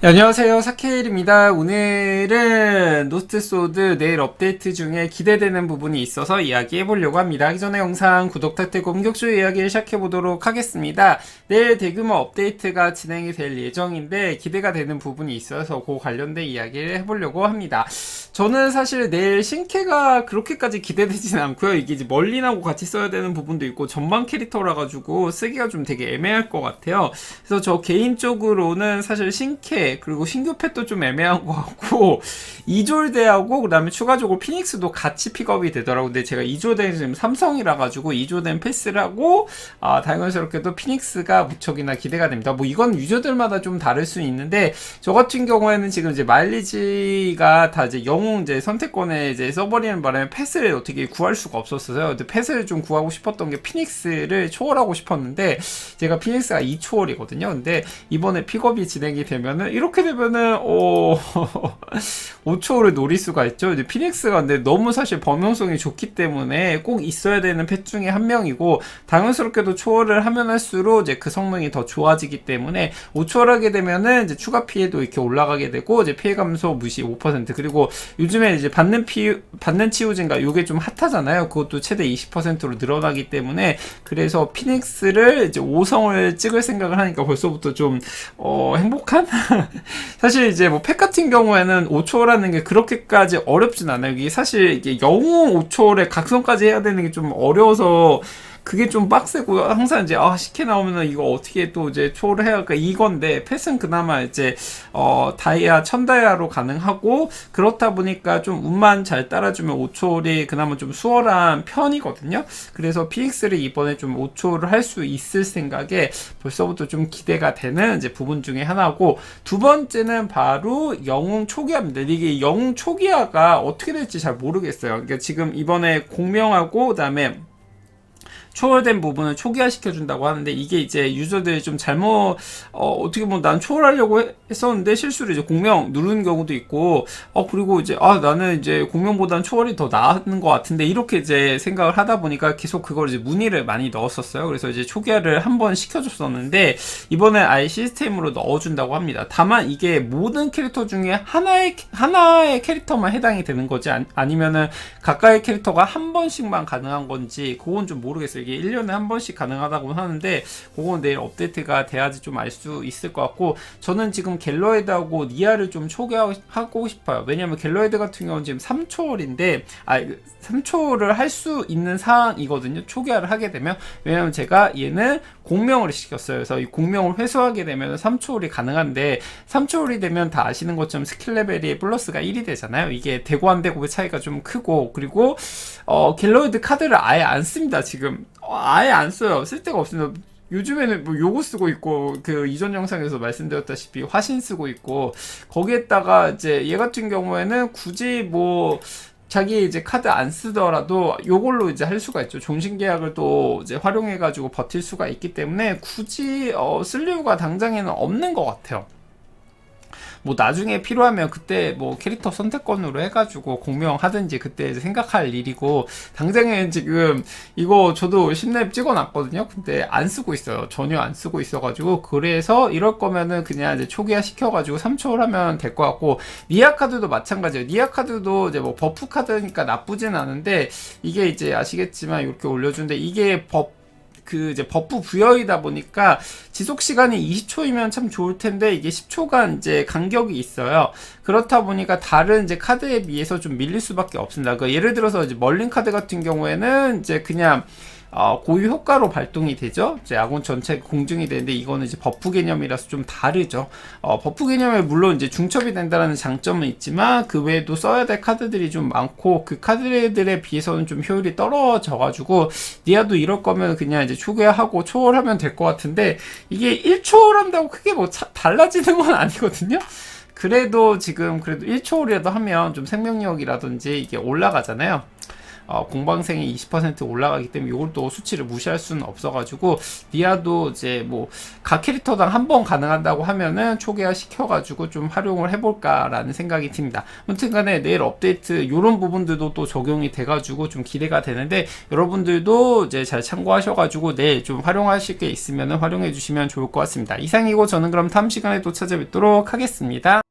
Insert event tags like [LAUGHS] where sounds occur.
네, 안녕하세요. 사케일입니다. 오늘은 노스소드 내일 업데이트 중에 기대되는 부분이 있어서 이야기해 보려고 합니다. 하기 전에 영상 구독 탓되고 본격적으로 이야기를 시작해 보도록 하겠습니다. 내일 대규모 업데이트가 진행이 될 예정인데 기대가 되는 부분이 있어서 그 관련된 이야기를 해보려고 합니다. 저는 사실 내일 신캐가 그렇게까지 기대되진 않고요. 이게 이제 멀리나고 같이 써야 되는 부분도 있고 전방 캐릭터라 가지고 쓰기가 좀 되게 애매할 것 같아요. 그래서 저 개인적으로는 사실 신캐 그리고 신규 펫도 좀 애매한 것 같고 [LAUGHS] 이졸대하고 그다음에 추가적으로 피닉스도 같이 픽업이 되더라고. 근데 제가 이졸대는 지금 삼성이라 가지고 이졸된 패스를 하고 아 당연스럽게도 피닉스가 무척이나 기대가 됩니다. 뭐 이건 유저들마다 좀 다를 수 있는데 저 같은 경우에는 지금 이제 마일리지가 다 이제 영웅 이제 선택권에 이제 써버리는 바람에 패스를 어떻게 구할 수가 없었어요. 근데 패스를 좀 구하고 싶었던 게 피닉스를 초월하고 싶었는데 제가 피닉스가 2초월이거든요. 근데 이번에 픽업이 진행이 되면은 이렇게 되면은 어 5초를 노릴 수가 있죠. 이제 피닉스가 근데 너무 사실 범용성이 좋기 때문에 꼭 있어야 되는 펫 중에 한 명이고 당연스럽게도 초월을 하면 할수록 이제 그 성능이 더 좋아지기 때문에 5초월하게 되면은 이제 추가 피해도 이렇게 올라가게 되고 이제 피해 감소 무시 5% 그리고 요즘에 이제 받는 피 받는 치유진가 요게 좀 핫하잖아요. 그것도 최대 20%로 늘어나기 때문에 그래서 피닉스를 이제 5성을 찍을 생각을 하니까 벌써부터 좀 어, 행복한 [LAUGHS] [LAUGHS] 사실 이제 뭐 팩 같은 경우에는 5초라는 게 그렇게까지 어렵진 않아요. 이게 사실 이게 영웅 5초에 각성까지 해야 되는 게 좀 어려워서 그게 좀 빡세고 항상 이제 아 식혜 나오면은 이거 어떻게 또 이제 초월을 해야 할까 이건데 패스는 그나마 이제 어 다이아 천다이아로 가능하고 그렇다 보니까 좀 운만 잘 따라주면 5초월이 그나마 좀 수월한 편이거든요. 그래서 피닉스를 이번에 좀 5초를 할 수 있을 생각에 벌써부터 좀 기대가 되는 이제 부분 중에 하나고 두 번째는 바로 영웅 초기화입니다. 이게 영웅 초기화가 어떻게 될지 잘 모르겠어요. 그러니까 지금 이번에 공명하고 그다음에 초월된 부분을 초기화 시켜 준다고 하는데 이게 이제 유저들이 좀 잘못 어, 어떻게 보면 난 초월하려고 했었는데 실수로 이제 공명 누르는 경우도 있고 어 그리고 이제 아 나는 이제 공명보다는 초월이 더 나은 것 같은데 이렇게 이제 생각을 하다 보니까 계속 그걸 이제 문의를 많이 넣었었어요. 그래서 이제 초기화를 한 번 시켜줬었는데 이번에 아예 시스템으로 넣어준다고 합니다. 다만 이게 모든 캐릭터 중에 하나의 하나의 캐릭터만 해당이 되는 거지 아니, 면은 가까이 캐릭터가 한 번씩만 가능한 건지 그건 좀 모르겠어요. 이게 1년에 한 번씩 가능하다고 하는데 그건 내일 업데이트가 돼야지 좀 알 수 있을 것 같고 저는 지금 갤러헤드하고 니아를 좀 초기화하고 싶어요. 왜냐면 갤러헤드 같은 경우는 지금 3초월인데 아 3초를 할수 있는 사항이거든요. 초기화를 하게 되면 왜냐면 제가 얘는 공명을 시켰어요. 그래서 이 공명을 회수하게 되면 3초월이 가능한데 3초월이 되면 다 아시는 것처럼 스킬 레벨이 플러스가 1이 되잖아요. 이게 되고 안 되고의 차이가 좀 크고 그리고 어 갤러헤드 카드를 아예 안 씁니다. 지금 어, 아예 안 써요. 쓸 데가 없습니다. 요즘에는 뭐 요거 쓰고 있고 그 이전 영상에서 말씀드렸다시피 화신 쓰고 있고 거기에다가 이제 얘 같은 경우에는 굳이 뭐 자기 이제 카드 안 쓰더라도 요걸로 이제 할 수가 있죠. 종신 계약을 또 이제 활용해 가지고 버틸 수가 있기 때문에 굳이 어, 쓸 이유가 당장에는 없는 것 같아요. 뭐 나중에 필요하면 그때 뭐 캐릭터 선택권으로 해가지고 공명하든지 그때 생각할 일이고 당장에 지금 이거 저도 10렙 찍어놨거든요. 근데 안 쓰고 있어요. 전혀 안 쓰고 있어가지고 그래서 이럴 거면은 그냥 이제 초기화 시켜가지고 3초를 하면 될 것 같고 니아 카드도 마찬가지예요. 니아 카드도 이제 뭐 버프 카드니까 나쁘진 않은데 이게 이제 아시겠지만 이렇게 올려주는데 이게 버 그 이제 버프 부여이다 보니까 지속 시간이 20초이면 참 좋을 텐데 이게 10초간 이제 간격이 있어요. 그렇다 보니까 다른 이제 카드에 비해서 좀 밀릴 수밖에 없습니다. 그 예를 들어서 이제 멀린 카드 같은 경우에는 이제 그냥 어, 고유 효과로 발동이 되죠. 이제 아군 전체 공증이 되는데 이거는 이제 버프 개념이라서 좀 다르죠. 어, 버프 개념에 물론 이제 중첩이 된다는 장점은 있지만 그 외에도 써야 될 카드들이 좀 많고 그 카드들에 비해서는 좀 효율이 떨어져가지고 니아도 이럴 거면 그냥 이제 초기화하고 초월하면 될 것 같은데 이게 1초월한다고 크게 뭐 차, 달라지는 건 아니거든요. 그래도 지금 그래도 1초월이라도 하면 좀 생명력이라든지 이게 올라가잖아요. 어, 공방생이 20% 올라가기 때문에 이걸 또 수치를 무시할 수는 없어가지고 니아도 이제 뭐 각 캐릭터당 한 번 가능한다고 하면은 초기화 시켜가지고 좀 활용을 해볼까라는 생각이 듭니다. 아무튼간에 내일 업데이트 이런 부분들도 또 적용이 돼가지고 좀 기대가 되는데 여러분들도 이제 잘 참고하셔가지고 내일 좀 활용하실 게 있으면 활용해 주시면 좋을 것 같습니다. 이상이고 저는 그럼 다음 시간에 또 찾아뵙도록 하겠습니다.